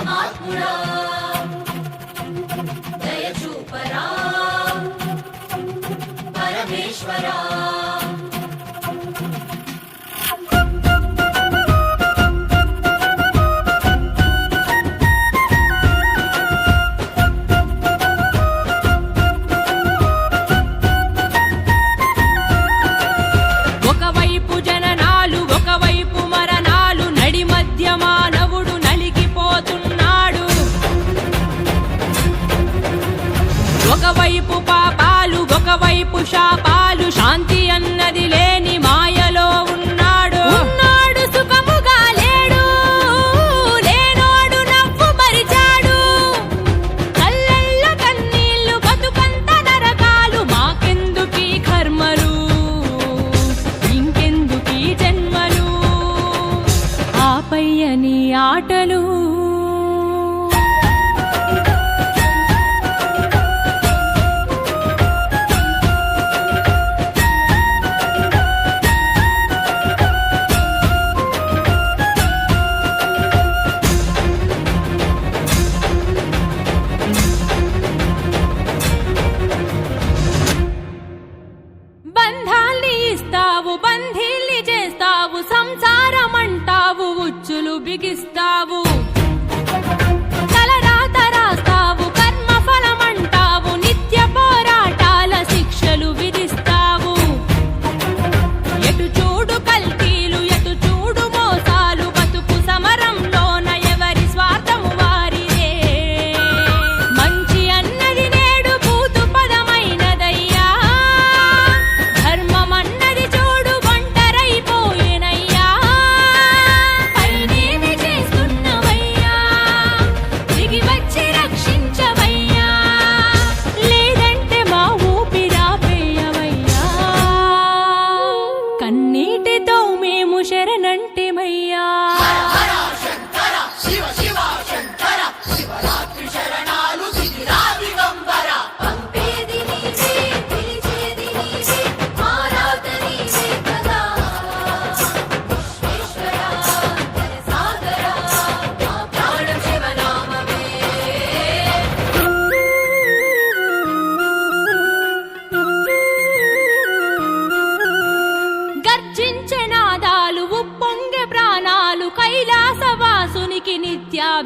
परमात्मुरा दयचूपरा परमेश्वरा। వైపు శాపాలు శాంతి అన్నది లేని మాయలో ఉన్నాడు. ఉన్నాడు సుఖముగా లేడు లేనోడు నవ్వు మరిచాడు. కళ్ళల్ల కన్నీళ్ళు బతుకంత నరకాలు మాకెందుకీ కర్మలు? ఇంకెందుకి జన్మలు? ఆపయ్యని ఆటలు biggest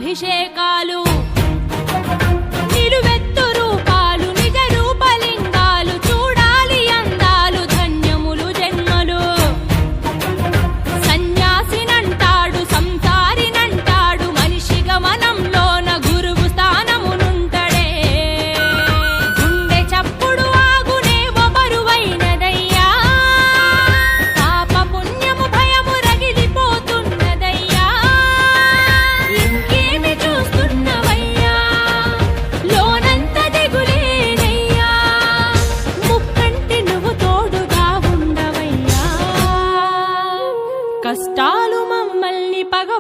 अभिषेकालु।